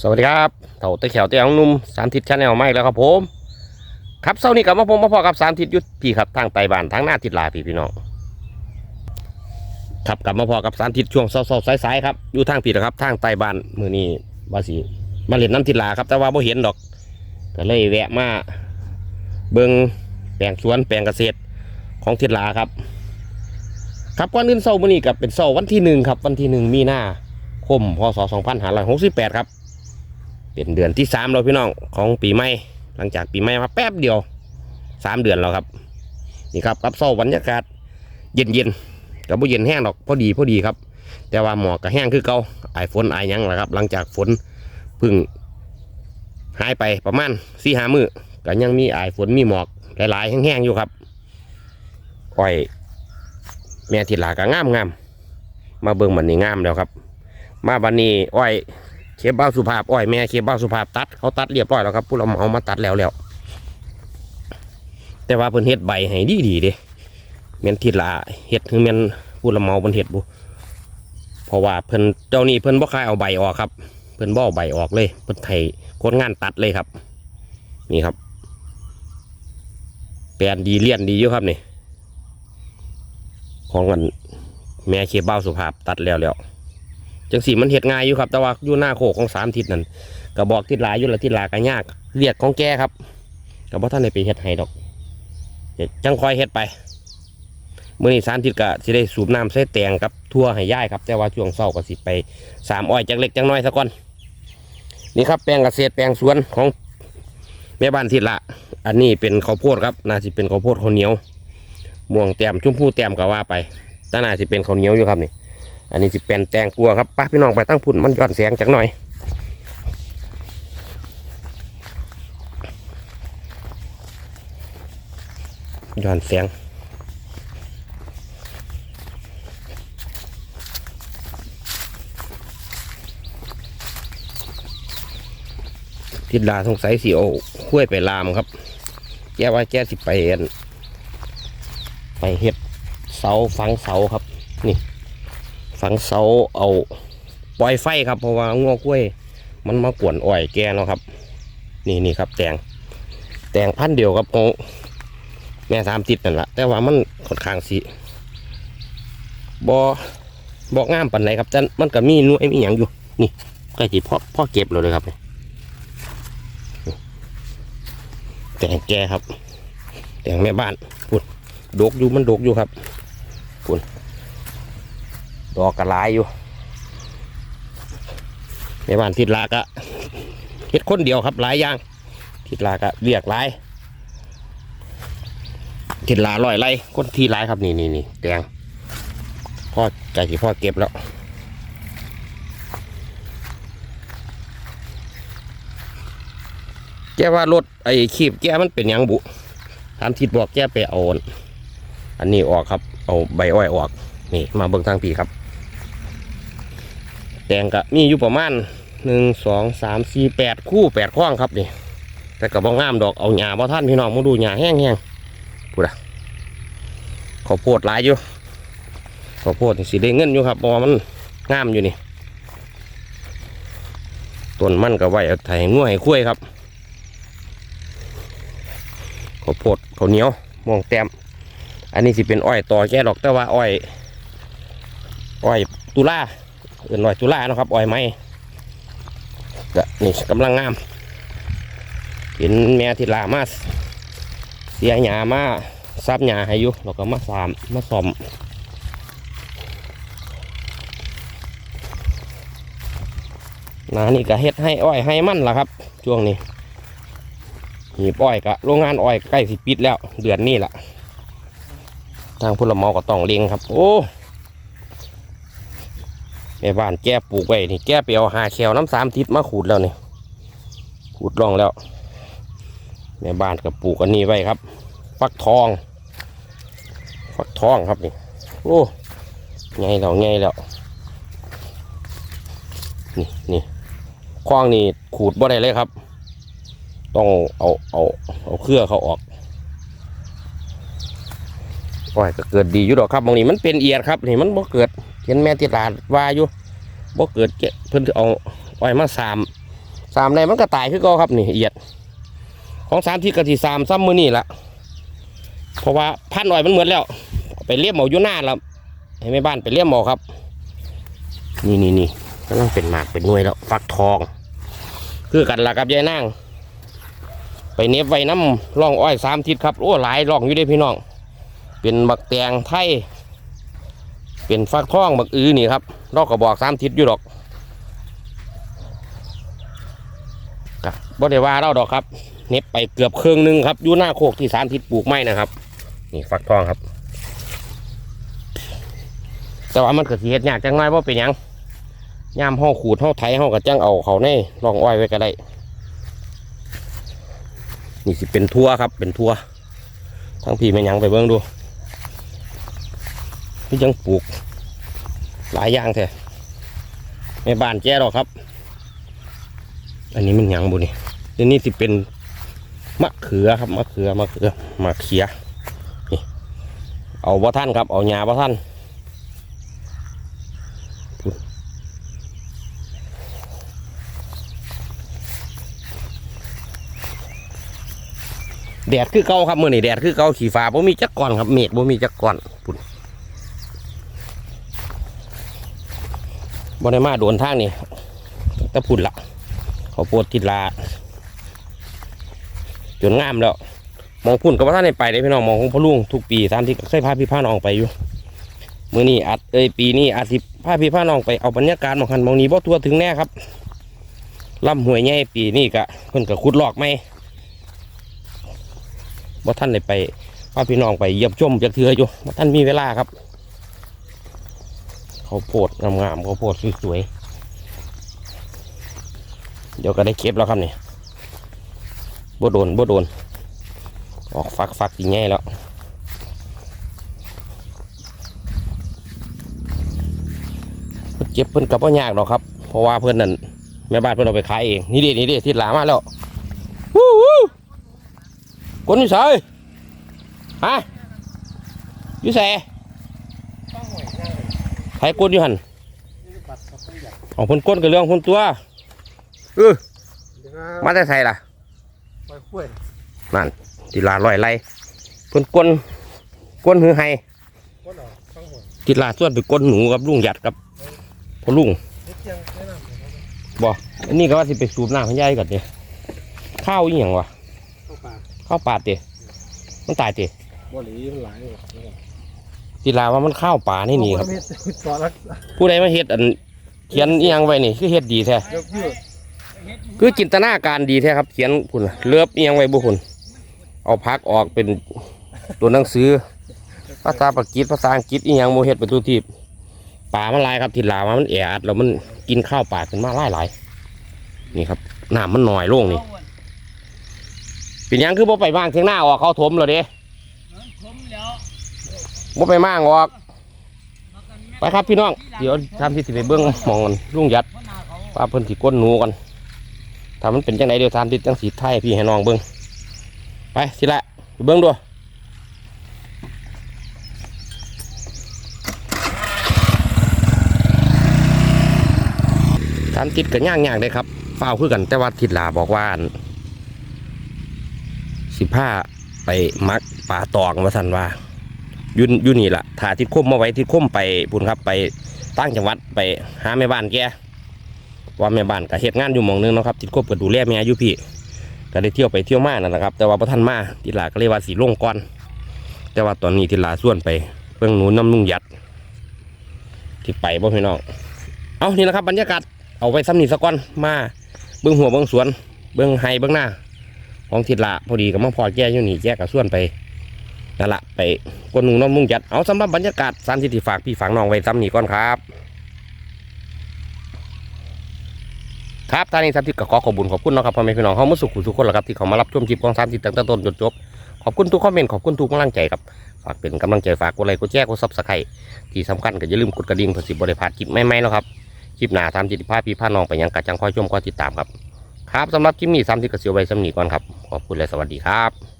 สวัสดีครับเต่าตะเขียวเตี้ยของหนุ่มสามทิศชาแนลไม่แล้วครับผม ครับเช้านี้กลับมาผมมาพอกับสามทิศยุทธพี่ครับทางไต่บานทางหน้าทิศลาพี่พี่น้องครับกลับมาพอกับสามทิศช่วงเศร้าๆสายๆครับอยู่ทางพี่นะครับ ทางไต่บานมือนี้ว่าสีมาเล่นน้ำทิศลาครับแต่ว่าไ่เห็นดอกก็เลยแวะมาเบิงแปลงสวนแปลงเกษตรของทิศลาครับ ครับก่อนอื่นเศร้ามือนี้กับเป็นเศร้าวันที่หนึ่งครับ วันที่หนึ่งมีนาคมพศ2568 ครับ เป็นเดือนที่สามแล้วพี่น้องของปีใหม่หลังจากปีใหม่มาแป๊บเดียวสามเดือนแล้วครับ นี่ครับกับเศร้าบรรยากาศเย็นเย็นกับบ่เย็นแห้งดอกพอดีพอดีครับ แต่ว่าหมอกกับแห้งคือเก่าไอฝนไอยังแหละครับ หลังจากฝนพึ่งหายไปประมาณสี่หามือก็ยังมีไอฝนมีหมอกหลายๆ แห้งๆอยู่ครับอ้อยแม่ทิดหลาก็งามงามมาเบิ่งมันนี่งามแล้วครับ มาบันนี้อ้อย เคเบ้าสุภาพอ้อยแม่เคเบ้าสุภาพตัดเขาตัดเรียบร้อยแล้วครับผู้เราเอามาตัดแล้วแล้วแต่ว่าเพิ่นเฮ็ดใบให้ดีดีเด้แม่นทิดละเฮ็ดคือแม่นผู้ละเมาเพิ่นเฮ็ดบุเพราะว่าเพิ่นเจ้านี้เพิ่นบ่คายเอาใบออกครับ เพิ่นบ่เอาใบออกเลยเพิ่นไถคนงานตัดเลยครับ นี่ครับ แปลนดีเลี่ยนดีอยู่ครับนี่ ของกันแม่เคเบ้าสุภาพตัดแล้วแล้ว จังสีมันเห็ดง่ายอยู่ครับ แต่ว่าอยู่หน้าโคกของสามทิศนั่นกระบอกทิศลายอยู่ละทิศลายก็ยากเรียกของแกครับกับว่าท่านได้ไปเฮ็ดให้ดอกจังคอยเฮ็ดไปเมื่อนี้สามทิศก็สิได้สูบน้ำใส่แตงกับทั่วให้ย่ายครับ แต่ว่าช่วงเศร้าก็สิไปสามอ้อยจักเล็กจังน้อยซะก่อนนี่ครับแปลงเกษตรแปลงสวนของแม่บ้านทิศละ อันนี้เป็นข้าวโพดครับน่าสิเป็นข้าวโพดข้าวเหนียวม่วงแต้มชุ่มพูแต้มก็ว่าไปแต่น่าสิเป็นข้าวเหนียวอยู่ครับนี่ อันนี้สิเป็นแตงกลัวครับป้าพี่น้องไปตั้งพุ่นมันย้อนแสงจักหน่อยย้อนแสงทิดลาสงสัยสิโอาคุ้วยไปลามครับ แก้ว่าแก้สิไปเอ็นไปเฮ็ดเสาฝังเสาครับ นี่ ฝังเสาเอาปล่อยไฟครับเพราะว่าง้อกล้วย มันมากวนอ้อยแกเนาะครับ นี่นี่ครับแตงแตงพันเดียวกับของแม่สามติดนั่นแหละแต่ว่ามันค่อนข้างสิบอบอกงามปันไหนครับจันมันก็มีนุ่ยมีอย่างอยู่ นี่ใกล้จีพ่อพ่อเก็บเลยครับแตงแกครับ แตงแม่บ้านปุ่นดกอยู่มันดกอยู่ครับปุ่น ดอกกระลายอยู่ในบ้านทิดลากะเฮ็ดคนเดียวครับหลายอย่างทิดลากะเรียกหลายทิดลาลอยไรคนที่หลายครับนี่นี่นี่แดงพ่อใจที่พ่อเก็บแล้วแกว่ารถไอ้ขีบแกมันเป็นยังบุตามทิดบอกแกไปเอาอันนี้ออกครับ เอาใบอ้อยออก นี่มาเบิ่งทางปีครับ แตงก็มีอยู่ประมาณหนึ่งสองสามสี่แปดคู่แปดข้องครับนี่แต่กับบองามดอกเอาหญ้าบ่ท่านพี่น้องมาดูหญ้าแห้งแห้งพูดอะข้าวโพดหลายอยู่ข้าวโพดสีได้เงินอยู่ครับเพราะว่ามันงามอยู่นี่ต้นมันก็ไว้เอาไถงัวให้คุ้ยครับข้าวโพดข้าวเหนียวม่วงแต้มอันนี้สิเป็นอ้อยต่อแก่ดอกแต่ว่าอ้อย อ้อยตุลา เอื่นอ้อยตุลาเนาะครับอ้อยไม้ก็นี่กำลังงาม เห็นแม่ที่ลามาเสียหญ้ามาซับหญ้าให้อยู่แล้วก็มาสามมาซ่อมนานี่ก็เฮ็ดให้อ้อยให้มันล่ะครับ ช่วงนี้หีบอ้อยก็โรงงานอ้อยใกล้สิปิดแล้ว เดือนนี้ล่ะ ทางพลเมาก็ต้องเลี้ยงครับ โอ้ แม่บ้านแก้ปลูกไว้นี่แก้ไปเอาหาแควน้ำสามทิศมาขูดแล้วนี่ขูดร่องแล้วแม่บ้านก็ปลูกอันนี้ไว้ครับ ฟักทอง ฟักทองครับนี่โอ้ไงแล้วไงแล้วนี่นี่คว้างนี่ขูดบ่ได้เลยครับ ต้องเอาเอาเอาเครือเขาออก โอ้ยก็เกิดดีอยู่ดอกครับบางนี้มันเป็นเอียดครับนี่มันบ่เกิดเห็นแม่ติดลาดว่าอยู่บ่เกิดเพิ่นเอาอ้อยมาสามสามในมันก็ตายคือเก็ครับนี่เอียด ของสามที่กะทิสามซ้ำมือนี่ละเพราะว่าพันอ้อยมันเหมือนแล้ว ไปเลี้ยมหมออยู่หน้าแล้วให้แม่บ้านไปเลี้ยมหมอครับ นี่นี่นี่กำลังเป็นหมากเป็นหน่วยแล้วฟักทอง คือกันละกับยายนางไปเน็บไว้น้ำร่องอ้อยสามทิศครับโอ้หลายร่องอยู่เด้พี่น้อง เป็นบักแตงไทยเป็นฟักทองบักอือนี่ครับรอกกระบอกสามทิศอยู่ดอกกะบ่ได้ว่าเราดอกครับ เน็บไปเกือบครึ่งหนึงครับอยู่หน้าโคกที่สามทิศปลูกไม้นะครับ นี่ฟักทองครับ แต่ว่ามันเก็สิเฮ็ดยากจังไงเพราเป็นยังย่ามห้องขูดห้องไถห้องกระจังเอาเขาในรองอ้อยไว้ก็ได้ นี่สิเป็นทั่วครับเป็นทั่วทั้งพี่แม่ยังไปเบิ่งดู พี่ยังปลูก หลายอย่างแท้ในบ้านแจ้ดอกครับ อันนี้มันหยังบุนี่เดี๋ยวนี้สิเป็นมะเขือครับมะเขือมะเขือมะเขียนี่เอาบ่ท่านครับ เอาหญ้าบ่ท่านพูดแดดคือเก่าครับมื่อนี่แดดคือเก่าขี่ฟ้าบ่มีจักก่อนครับเมฆบ่มีจักก่อนพุ่น บ่ได้มาโดนทางนี่ตะพุ่นละเขาโปวดทิดลาจนงามแล้ว มองพุ่นกับว่าท่านได้ไปได้พี่น้องมองของพ่อลุงทุกปีตามที่เคยพาพี่พาน้องไปอยู่มื้อนี้อาจเอ้ยปีนี้อาจสิพาพี่พาน้องไปเอาบรรยากาศมองคันมองนี้บ่ทั่วถึงแน่ครับลำหวยใหญ่ปีนี้ก็เพิ่นก็ขุดลอกไหมบ่ท่านได้ไปพาพี่น้องไปเยี่ยมชมจักเทืออยู่บ่ท่านมีเวลาครับ ขาวโพดงามๆเขาวโพดสวยๆเดี๋ยวก็ได้เก็บแล้วครับนี่บ่โดนบ่โดน ออกฟักฟักยังไงแล้วเพิ่นเจ็บเพิ่นกับว่ายากหรอกครับ เพราะว่าเพิ่นนั่นแม่บ้านเพิ่นเอาไปขายเองนี่เด็นี่เด็ทิศหลามาแล้ววู้วู้คนอยู่ไสฮะอยู่ไส ใครกดอยู่หันเอาเพิ่นกดกับเรื่องเพิ่นตัวเออมาแต่ไสล่ะไปคุ้ยนั่นติลาลอยไรเพิ่นก้นก้นหือไห้ก้นออกข้างหัวติลาส่วนไปก้นหนูกับลุงหยัดกับพ่อลุงนิดเดียวแนะนำเลยครับบ่อันนี้ก็ว่าสิไปสูบน้ำให้ยายก่อนเด้ข้าวอีหยังวะเข้าป่าข้าวปลาเด้มันตายเด้บ่หลีมันหลาย เลยติลาว่ามันข้าวปลานี่นี่ครับ ต่อรักผู้ใดมาเฮ็ดอันเขียนอีหยังไว้นี่คือเฮ็ดดีแท้เยอะยืดคือจินตนาการดีแท้ครับเขียนพุ่นน่ะเลือบอีหยังไว้บุคุณเอาพักออกเป็นตัวหนังสือ ภาษาปากีสภาษาอังกฤษอีหยังโมเฮ็ดเป็นตัวทีบป่ามันหลายครับทิลาว่ามันแออัดแล้วมันกินข้าวป่าขึ้นมาหลายหลายนี่ครับน้ำมันหน่อยลงนี่เป็นหยังคือบ่ไปบ้างเทียงหน้าออกเขาถมแล้วเด้ผมแล้ว บ่ไปมางออกไปครับพี่น้อง เดี๋ยวทำที่สิไปเบิ้องมองมันลุงหยัดพ่อนาเขาว่าเพิ่นสิก้นหนูกันถ้ามันเป็นจังไดเดี๋ยวทำที่จังสีไทยพี่ให้น้องเบิ้องไปสิละเบิ้องดูทำติดกันย่างย่างเลยครับเฝ้าคือกันแต่ว่าทิดลาบอกว่าสิผ้าไปมักป่าตองมาสันว่า ยุนยุนี่ละถ่าทิดคมมาไว้ทิดคมไปพุ่นครับไปตั้งจังหวัดไปหาแม่บ้านแกว่าแม่บ้านก็เฮ็ดงานอยู่หมองนึงนะครับติดควบกับดูแลแม่อยู่พี่ก็ได้เที่ยวไปเที่ยวมานั่นแหละครับ แต่ว่าพระท่านมาทิลาก็เลยว่าสีลงก่อน แต่ว่าตอนนี้ทิลาส่วนไปเบิ่งหนูน้ำนุ่งหยัด ที่ไปบ่พี่น้องเอานี่นะครับบรรยากาศเอาไว้ซ้ำนี่สักก่อนมาเบิ่งหัวเบิ่งสวน เบิ่งไฮเบิ่งหน้า ของทิลาพอดีกับมาพอแก่อยู่นี่แก่กับส่วนไป นั่นละไปกวนหนูน้ำนุ่งหยัดเอาสำหรับบรรยากาศสามสิทธิฝากพี่ฝากน้องไว้ซ้ำนี่ก่อนครับ ครับท่านนี้ท่านที่ก็ขอขอบคุญขอบคุณนะครับพ่อแม่พี่น้องเขามาสุขุทุกคนแหละครับที่เขามารับชมคลิปของสามสิบตั้งแต่ต้นจนจบขอบคุณทุกคอมเมนต์ขอบคุณทุกกำลังใจครับฝากเป็นกำลังใจฝากกดไลค์กดแชร์กดซับสไครต์ที่สำคัญก็อย่าลืมกดกระดิ่งเพื่อสิบบริพาดคลิปใหม่ๆเนาะครับคลิปหน้าทำจิตภาพพี่พาน้องไปยังกัดจังคอยชมคอยติดตามครับ ครับสำหรับคลิปนี้สามสิบกระเสียวไว้สำนีก่อนครับขอบคุณและสวัสดีครับ